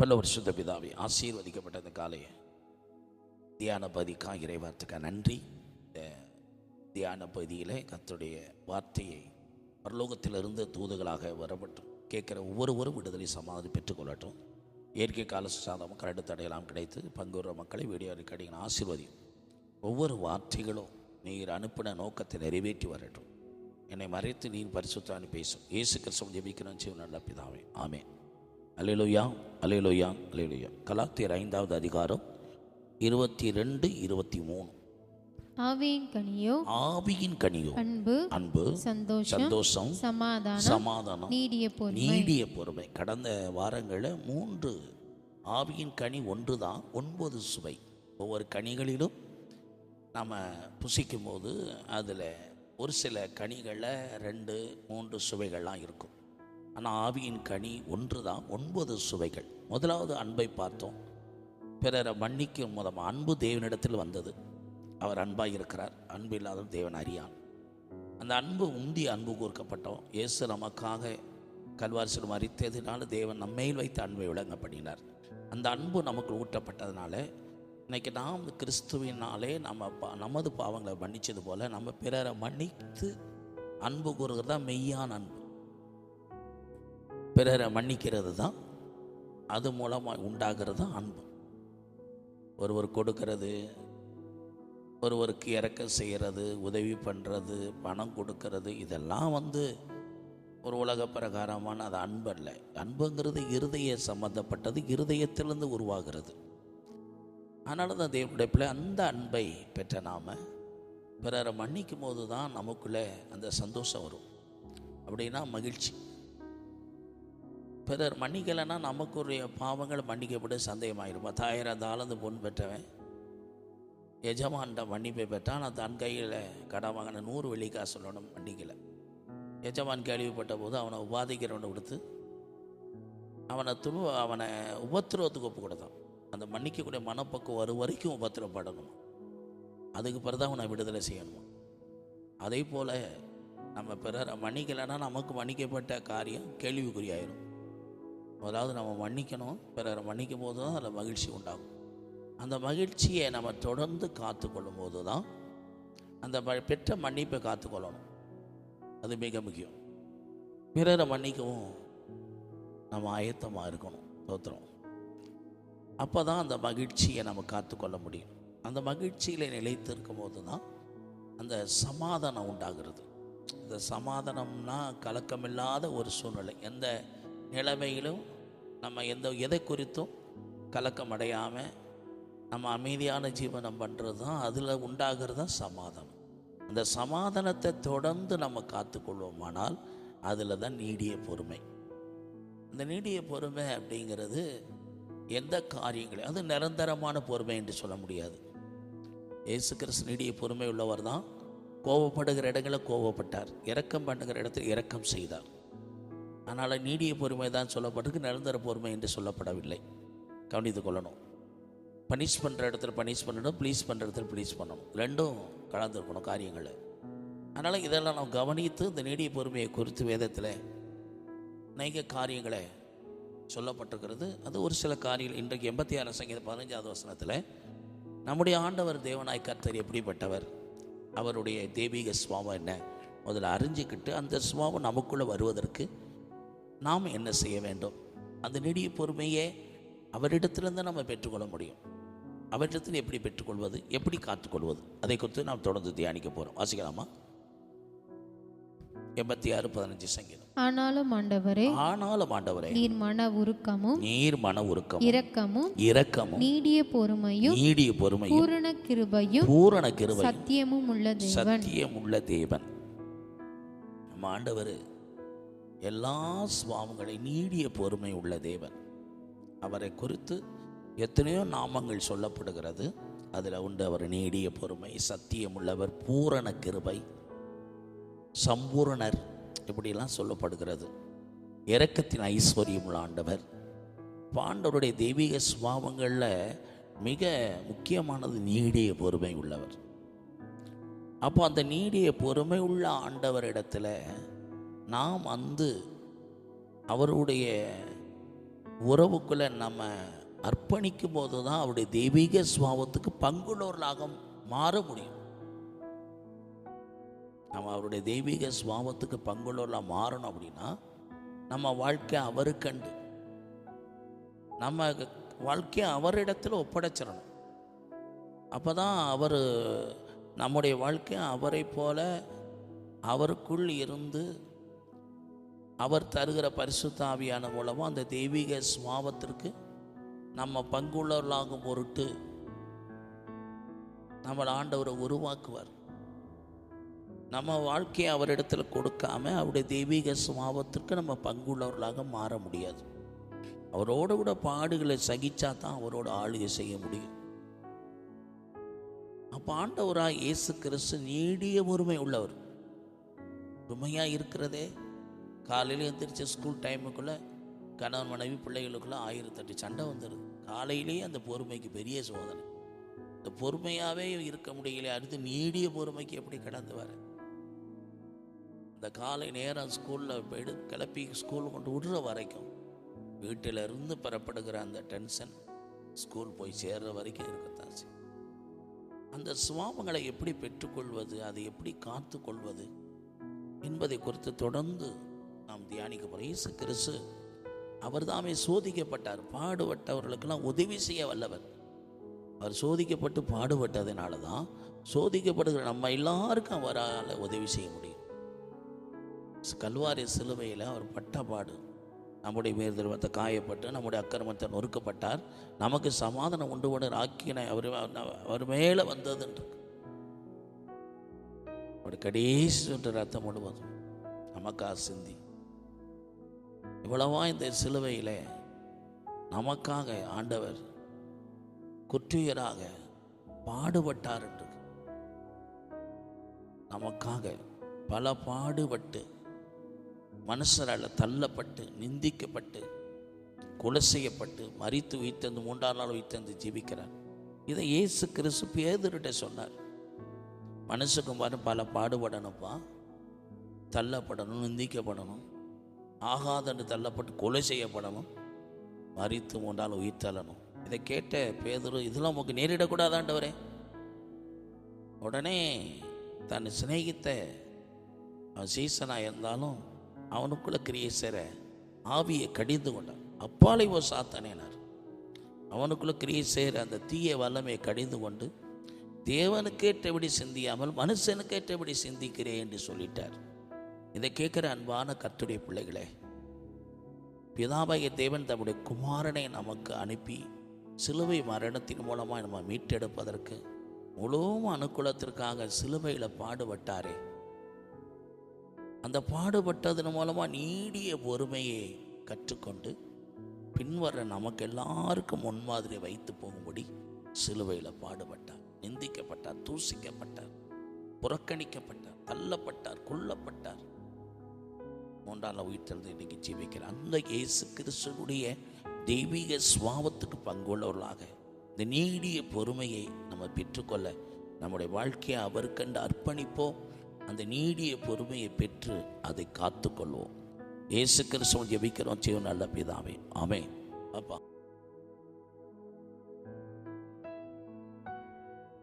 பல வருஷத்த பிதாவை ஆசீர்வதிக்கப்பட்ட இந்த காலையை. தியான பதிக்கா இறைவார்த்துக்கா நன்றி. இந்த தியான பகுதியில் கத்துடைய வார்த்தையை பரலோகத்திலிருந்து தூதுகளாக வரப்பட்டும். கேட்குற ஒவ்வொருவரும் விடுதலை சமாதி பெற்றுக்கொள்ளட்டும் இயற்கை கால சாதமும் கரடு தடையெல்லாம் கிடைத்து பங்குற மக்களை வீடியோ ரெக்கார்டிங் ஆசீர்வதியும். ஒவ்வொரு வார்த்தைகளும் நீர் அனுப்பின நோக்கத்தை நிறைவேற்றி வரட்டும். என்னை மறைத்து நீர் பரிசுத்தானி பேசும். இயேசு கிறிஸ்தவம் ஜெபிக்கிறோம். சிவன் நல்ல பிதாவே. ஆமே அலையலுயா அலையலுயா அலையலுயா. கலாத்தியர் ஐந்தாவது அதிகாரம் இருபத்தி ரெண்டு இருபத்தி மூணு ஆவியின் கனியோ ஆவியின் கனியோ. அன்பு அன்பு சந்தோஷம் சந்தோஷம் சமாதானம் சமாதானம் நீடிய பொறுமை. நீடிய பொறுமை. கடந்த வாரங்களில் மூன்று ஆவியின் கனி ஒன்று தான் ஒன்பது சுவை. ஒவ்வொரு கனிகளிலும் நம்ம புசிக்கும் போது அதில் ஒரு சில கனிகளில் ரெண்டு மூன்று சுவைகள்லாம் இருக்கும். ஆனால் ஆவியின் கனி ஒன்று தான் ஒன்பது சுவைகள். முதலாவது அன்பை பார்த்தோம். பிறரை மன்னிக்கும் முதம் அன்பு தேவனிடத்தில் வந்தது. அவர் அன்பாக இருக்கிறார் அன்பு இல்லாத தேவன் அறியான். அந்த அன்பு உந்தி அன்பு கூர்க்கப்பட்டோம். இயேசு நமக்காக கல்வாரிசில் மறித்ததினால தேவன் நம்மையில் வைத்த அன்பை விளங்கப்படினார் அந்த அன்பு நமக்கு ஊட்டப்பட்டதுனால இன்றைக்கி நாம் கிறிஸ்துவினாலே நம்ம பா நமது பாவங்களை மன்னிச்சது போல் நம்ம பிறரை மன்னித்து அன்பு கூறுகிறது தான் மெய்யான அன்பு. பிறரை மன்னிக்கிறது தான் அது மூலமாக உண்டாகிறது தான் அன்பு. ஒருவர் கொடுக்கிறது ஒருவருக்கு இறக்க செய்கிறது உதவி பண்ணுறது பணம் கொடுக்கறது இதெல்லாம் வந்து ஒரு உலக பிரகாரமான அது அன்பு அல்ல அன்புங்கிறது இருதய சம்பந்தப்பட்டது இருதயத்திலிருந்து உருவாகிறது. அதனால தான் தேவனுடைய பிள்ளை அந்த அன்பை பெற்ற நாம் பிறரை மன்னிக்கும் போது தான் நமக்குள்ளே அந்த சந்தோஷம் வரும். அப்படின்னா மகிழ்ச்சி. பிறர் மன்னிக்கலைன்னா நமக்குரிய பாவங்கள் மன்னிக்கப்பட்டு சந்தேகமாயிரும். பத்தாயிரம் தாளந்து பொன் பெற்றவன். எஜமான்ட மன்னிப்பை பெற்றான். நான் தன் கையில் கடன் வாங்கின நூறு வெள்ளிக்காசு சொல்லணும் மன்னிக்கலை. எஜமான் கேள்விப்பட்ட போது அவனை உபாதிக்கிறவனை கொடுத்து அவனை துணு அவனை உபத்திரவத்துக்கு ஒப்பு கொடுத்தான். அந்த மன்னிக்கக்கூடிய மனப்பக்குவம் வரும் வரைக்கும் உபத்திரப்படணும்? அதுக்கு பிறகு தான் அவனை விடுதலை செய்யணுமா? அதே போல் நம்ம பிறரை மன்னிக்கலைன்னா நமக்கு மன்னிக்கப்பட்ட காரியம் கேள்விக்குறியாயிரும். அதாவது நம்ம மன்னிக்கணும். பிறரை மன்னிக்கும் போது தான் அதில் மகிழ்ச்சி உண்டாகும். அந்த மகிழ்ச்சியை நம்ம தொடர்ந்து காத்துக்கொள்ளும் போது தான் அந்த பெற்ற மன்னிப்பை காத்துக்கொள்ளணும். அது மிக முக்கியம். பிறரை மன்னிக்கவும் நம்ம ஆயத்தமாக இருக்கணும். தோத்திரம் அப்போ தான் அந்த மகிழ்ச்சியை நம்ம காத்துக்கொள்ள முடியும். அந்த மகிழ்ச்சியில் நிலைத்து இருக்கும் போது தான் அந்த சமாதானம் உண்டாகிறது. இந்த சமாதானம்னா கலக்கமில்லாத ஒரு சூழ்நிலை. எந்த நிலைமையிலும் நம்ம எந்த எதை குறித்தும் கலக்கம் அடையாமல் நம்ம அமைதியான ஜீவனம் பண்ணுறது தான் அதில் உண்டாகிறது தான் சமாதானம். அந்த சமாதானத்தை தொடர்ந்து நம்ம காத்துக்கொள்வோமானால் அதில் தான் நீடிய பொறுமை. இந்த நீடிய பொறுமை அப்படிங்கிறது எந்த காரியங்களையும் அது நிரந்தரமான பொறுமை என்று சொல்ல முடியாது. இயேசு கிறிஸ்து நீடிய பொறுமை உள்ளவர் தான். கோபப்படுகிற இடங்களில் கோபப்பட்டார். இரக்கம் பண்ணுகிற இடத்தில் இரக்கம் செய்தார். அதனால் நீடிய பொறுமை தான் சொல்லப்பட்டிருக்கு நிரந்தர பொறுமை என்று சொல்லப்படவில்லை. கவனித்து கொள்ளணும். பனிஷ் பண்ணுற இடத்துல பனிஷ் பண்ணணும் ப்ளீஸ் பண்ணுற இடத்துல ப்ளீஸ் பண்ணணும். ரெண்டும் கலந்துருக்கணும் காரியங்களை அதனால் இதெல்லாம் நாம் கவனித்து இந்த நீடிய பொறுமையை குறித்து வேதத்தில் அநேக காரியங்களை சொல்லப்பட்டிருக்கிறது. அது ஒரு சில காரியங்கள் இன்றைக்கு எண்பத்தி ஆறு சங்கீதம் பதினஞ்சாவது வசனத்தில் நம்முடைய ஆண்டவர் தேவனாய் கர்த்தர் எப்படிப்பட்டவர்? அவருடைய தெய்வீக சுவாபம் என்ன? முதல்ல அறிஞ்சிக்கிட்டு அந்த சுவாபம் நமக்குள்ளே வருவதற்கு நாம் என்ன செய்ய வேண்டும்? அந்த நெடிய பொறுமையை அவரிடத்திலிருந்து நம்ம பெற்றுக்கொள்ள முடியும். அவரிடத்தில் எப்படி பெற்றுக்கொள்வது? எப்படி காத்துக்கொள்வது? அதை குறித்து நாம் தொடர்ந்து தியானிக்க போகிறோம் வாசிக்கலாமா? எண்பத்தி ஆறு பதினஞ்சு சங்கீதம். ஆனாலும் ஆண்டவரே ஆனாலும் ஆண்டவரே நீர் மன உருக்கமும் நீர் மன உருக்கம் இரக்கமும் இரக்கமும் நீடிய பொறுமையும் நீடிய பொறுமையும் பூரண கிருபையும் பூரண கிருபை சத்தியமும் உள்ள தேவன். சத்தியம் உள்ள தேவன். நம்ம ஆண்டவர் எல்லா சுவாமங்களை நீடிய பொறுமை உள்ள தேவன். அவரை குறித்து எத்தனையோ நாமங்கள் சொல்லப்படுகிறது. அதில் உண்டு அவர் நீடிய பொறுமை சத்தியம் உள்ளவர் பூரண கிருபை சம்பூரணர் இப்படிலாம் சொல்லப்படுகிறது. இறக்கத்தின் ஐஸ்வர்யம் உள்ள ஆண்டவர். பாண்டவருடைய தெய்வீக சுபாவங்களில் மிக முக்கியமானது நீடிய பொறுமை உள்ளவர். அப்போ அந்த நீடிய பொறுமை உள்ள ஆண்டவரிடத்துல நாம் வந்து அவருடைய உறவுக்குள்ளே நம்ம அர்ப்பணிக்கும் போது தான் அவருடைய தெய்வீக சுவாபத்துக்கு பங்குள்ளவர்களாக மாற முடியும். நம்ம அவருடைய தெய்வீக சுவாபத்துக்கு பங்குள்ளவர்களாக மாறணும் அப்படின்னா நம்ம வாழ்க்கை அவருக்கண்டு. நம்ம வாழ்க்கையை அவரிடத்தில் ஒப்படைச்சிடணும். அப்போ தான் அவர் நம்முடைய வாழ்க்கை அவரை போல அவருக்குள் இருந்து அவர் தருகிற பரிசுத்தாவியான மூலமாக அந்த தெய்வீக சுவாபத்திற்கு நம்ம பங்குள்ளவர்களாகும் பொருட்டு நம்மளை ஆண்டவரை உருவாக்குவார். நம்ம வாழ்க்கையை அவரிடத்தில் கொடுக்காம அவருடைய தெய்வீக சுவாபத்திற்கு நம்ம பங்குள்ளவர்களாக மாற முடியாது. அவரோட கூட பாடுகளை சகிச்சா தான் அவரோட ஆளுகை செய்ய முடியும். அப்போ ஆண்டவராக இயேசு கிறிஸ்து நீடிய பொறுமை உள்ளவர். உண்மையாக இருக்கிறதே. காலையில் எழுந்திரிச்ச ஸ்கூல் டைமுக்குள்ளே கணவன் மனைவி பிள்ளைகளுக்குள்ளே ஆயிரத்தெட்டு சண்டை வந்துடுது காலையிலேயே அந்த பொறுமைக்கு பெரிய சோதனை. இந்த பொறுமையாகவே இருக்க முடியல அடுத்து நீடிய பொறுமைக்கு எப்படி கடந்து வர? இந்த காலை நேரம் ஸ்கூலில் போய்டு கிளப்பி ஸ்கூல் கொண்டு விடுற வரைக்கும் வீட்டிலிருந்து பெறப்படுகிற அந்த டென்ஷன் ஸ்கூல் போய் சேர்ற வரைக்கும் இருக்கத்தான் செய்யும். அந்த சுவாபங்களை எப்படி பெற்றுக்கொள்வது அதை எப்படி காத்து கொள்வது என்பதை குறித்து தொடர்ந்து நாம் தியானிக்க போகிறோம் இயேசு கிறிஸ்து அவர் தாமே சோதிக்கப்பட்டார். பாடுபட்டவர்களுக்கெல்லாம் உதவி செய்ய வல்லவர். அவர் சோதிக்கப்பட்டு பாடுபட்டதுனால தான் சோதிக்கப்படுகிற நம்ம எல்லாருக்கும் அவரால் உதவி செய்ய முடியும். கல்வாரி சிலுவையில் அவர் பட்ட பாடு நம்முடைய மேற்திருவத்தை காயப்பட்டு நம்முடைய அக்கிரமத்தை நொறுக்கப்பட்டார். நமக்கு சமாதானம் உண்டு பண்ண ஆக்கினை அவர் அவர் மேலே வந்ததுன்று. அவருடைய கடைசி ரத்தம் முழுவதும் நமக்கா சிந்தி. இவ்வளவா இந்த சிலுவையில் நமக்காக ஆண்டவர் குற்றியராக பாடுபட்டார் என்று. நமக்காக பல பாடுபட்டு மனுஷரால் தள்ளப்பட்டு நிந்திக்கப்பட்டு கொலை செய்யப்பட்டு மறித்து உயிர்த்தந்து மூன்றாம் நாள் உயிர்த்தந்து ஜீவிக்கிறார். இதை இயேசு கிறிஸ்து பேதர்கிட்ட சொன்னார். மனுஷகுமாரன் பல பாடுபடணும்ப்பா. தள்ளப்படணும் நிந்திக்கப்படணும். ஆகாதென்று தள்ளப்பட்டு கொலை செய்யப்படணும் மறித்து மூன்றால் உயிர் தள்ளணும் இதை கேட்ட பேதரும் இதெல்லாம் உங்களுக்கு நேரிடக்கூடாதாண்டவரே? உடனே தன் சிநேகித்த அவன் சீசனாக இருந்தாலும் அவனுக்குள்ள கிரியை சேர ஆவியை கடிந்து கொண்டான். அப்பாலை ஓ சாத்தனேனார் அவனுக்குள்ள கிரியை சேர அந்த தீய வல்லமையை கடிந்து கொண்டு தேவனுக்கேற்றபடி சிந்தியாமல் மனுஷனுக்கேற்றபடி சிந்திக்கிறேன் என்று சொல்லிட்டார். இதை கேட்குற அன்பான கத்துடைய பிள்ளைகளே பிதாபாய தேவன் தம்முடைய குமாரனை நமக்கு அனுப்பி சிலுவை மரணத்தின் மூலமாக நம்ம மீட்டெடுப்பதற்கு முழு அனுகூலத்திற்காக சிலுவையில் பாடுபட்டாரே. அந்த பாடுபட்டதன் மூலமாக நீடிய பொறுமையை கற்றுக்கொண்டு பின்வர நமக்கு எல்லாருக்கும் முன்மாதிரி வைத்து போகும்படி சிலுவையில் பாடுபட்டார். நிந்திக்கப்பட்டார் தூசிக்கப்பட்டார் புறக்கணிக்கப்பட்டார் தள்ளப்பட்டார் கொல்லப்பட்டார். மூன்றாம் உயிர்த்தெழுந்து இன்னைக்கு ஜீவிக்கிற அந்த இயேசு கிறிஸ்தனுடைய தெய்வீக சுவாபத்துக்கு பங்குள்ளவர்களாக இந்த நீடிய பொறுமையை நம்ம பெற்றுக்கொள்ள நம்முடைய வாழ்க்கையை அவருக்கண்டு அர்ப்பணிப்போம். அந்த நீடிய பொறுமையை பெற்று அதை காத்துக்கொள்வோம். இயேசு கிறிஸ்துவன் ஜெபிக்கிறோம். செய்யும் நல்ல பிதாவே. ஆமே அப்பா.